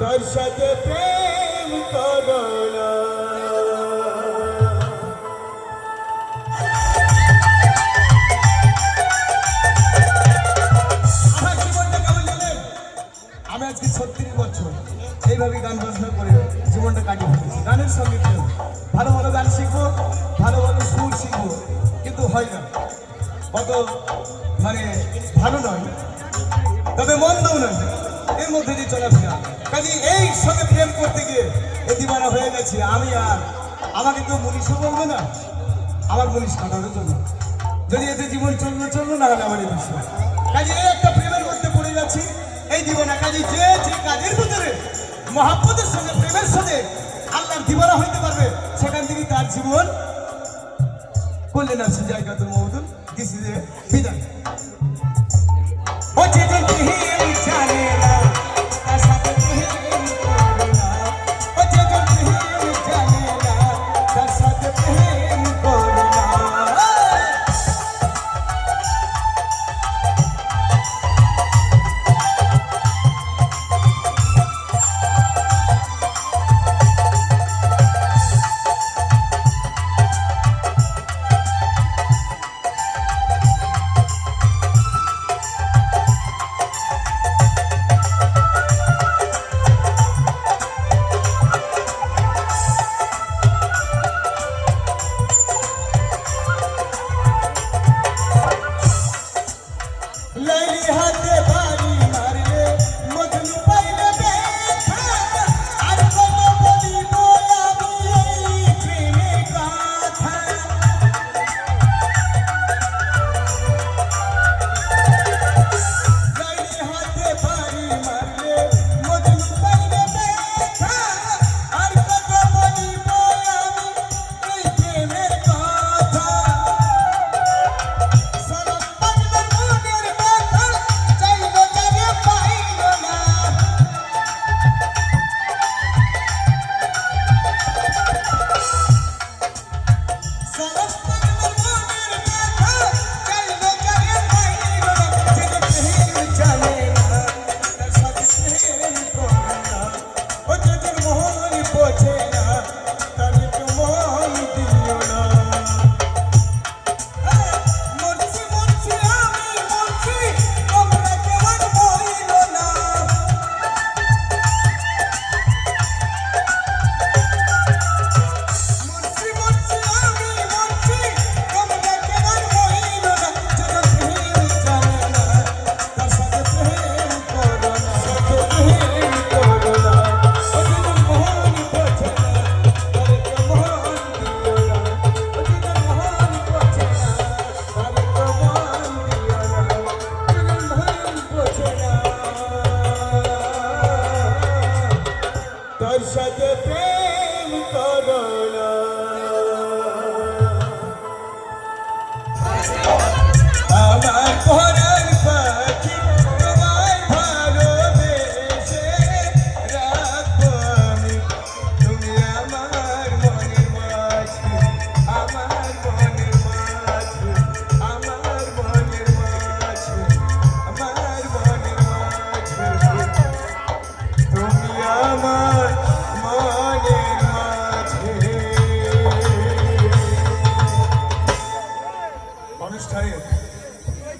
তার সাথে প্রেম করোনা আমি আজকে ছত্রিশ বছর এইভাবে গান বাজনা করে জীবনটা কাটিয়ে ফেলেছি। গানের সঙ্গে ভালো ভালো গান শিখব, ভালো ভালো সুর শিখব, কিন্তু হয় না। অত মানে ভালো নয়, তবে মন্দ নয়। এর মধ্যে দিয়ে চলাফেরা কাজে এই সঙ্গে প্রেম করতে গিয়ে এ দিবানা হয়ে গেছে। আমি আর আমাকে কেউ মুনিশও বলবে না। আমার মুনিশ কাটানোর জন্য। যদি এতে জীবন চলল চলল না হলে আমার এই বিষয়। কাজে এই একটা প্রেমের মধ্যে পড়ে যাচ্ছি। এই দিবানা কাজে যে যে কাজের ভিতরে মহাব্বতের সঙ্গে, প্রেমের সাথে আল্লাহর দিবানা হইতে পারবে, সেখান থেকে তার জীবন করলেন আছে জায়গা তো মহদুল দিস ইজ এ বিদায়। ও যে জানে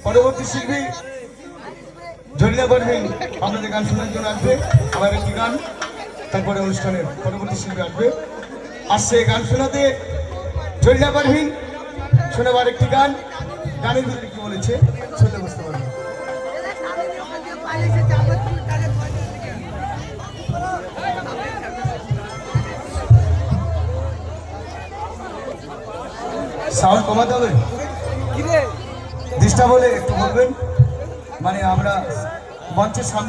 পরবর্তী শিল্পী জলিলা পারভিন আপনাদের গান শোনার জন্য আসবে, আবার একটি গান, তারপরে অনুষ্ঠানের পরবর্তী শিল্পী আসবে। আসছে গান শোনাতে জলিলা পারভিন শোনাবার একটি গান, গানের ভিতরে কি বলেছে শুনতে বুঝতে পারবেন সাউন্ড কমাতে হবে? ডিস্টার্ব বলে একটু বলবেন? মানে আমরা মঞ্চের সামনে